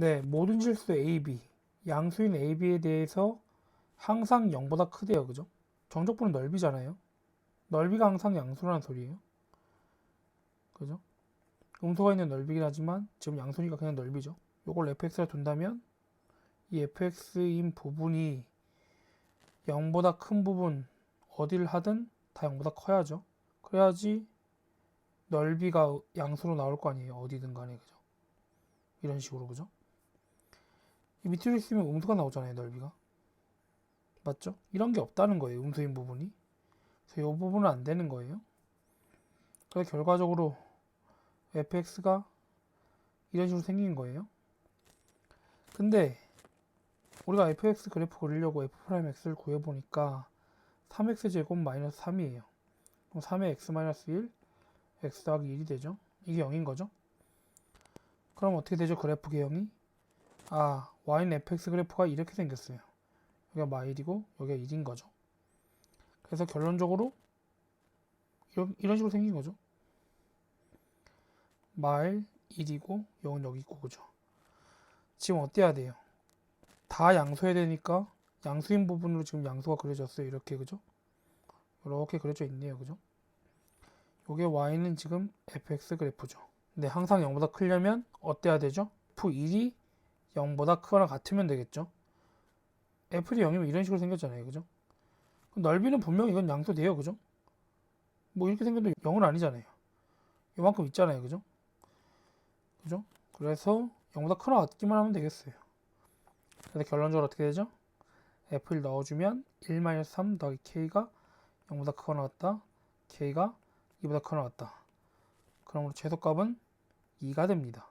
네, 모든 실수 AB, 양수인 AB에 대해서 항상 0보다 크대요. 그죠? 정적분은 넓이잖아요. 넓이가 항상 양수라는 소리예요. 그죠? 음소가 있는 넓이긴 하지만 지금 양수니까 그냥 넓이죠. 요걸 fx라 둔다면 이 fx인 부분이 0보다 큰 부분 어디를 하든 다 0보다 커야죠. 그래야지 넓이가 양수로 나올 거 아니에요. 어디든 간에 그죠? 이런 식으로 그죠? 이 밑으로 있으면 음수가 나오잖아요. 넓이가 맞죠? 이런 게 없다는 거예요. 음수인 부분이 그래서 이 부분은 안 되는 거예요. 그래서 결과적으로 fx가 이런 식으로 생긴 거예요. 근데 우리가 fx 그래프 그리려고 f'x를 구해보니까 3x 제곱 마이너스 3이에요. 그럼 3의 x 마이너스 1, x 더하기 1이 되죠. 이게 0인 거죠. 그럼 어떻게 되죠? 그래프 개형이? 아, y는 fx 그래프가 이렇게 생겼어요. 여기가 마일이고 여기가 1인 거죠. 그래서 결론적으로 이런, 이런 식으로 생긴 거죠. 마일 1이고 0은 여기 있고 그죠. 지금 어때야 돼요? 다 양수해야 되니까 양수인 부분으로 지금 양수가 그려졌어요. 이렇게 그죠? 이렇게 그려져 있네요. 그죠? 요게 y는 지금 fx 그래프죠. 근데 항상 0보다 크려면 어때야 되죠? f1이 0보다 크거나 같으면 되겠죠? f이 0이면 이런 식으로 생겼잖아요. 그죠? 그럼 넓이는 분명 이건 양수돼요. 그죠? 뭐 이렇게 생겨도 0은 아니잖아요. 요만큼 있잖아요. 그죠? 그죠? 그래서 0보다 크거나 같기만 하면 되겠어요. 그래서 결론적으로 어떻게 되죠? f를 넣어주면 1-3 더하기 k가 0보다 크거나 같다. k가 2보다 크거나 같다. 그러므로 최소값은 2가 됩니다.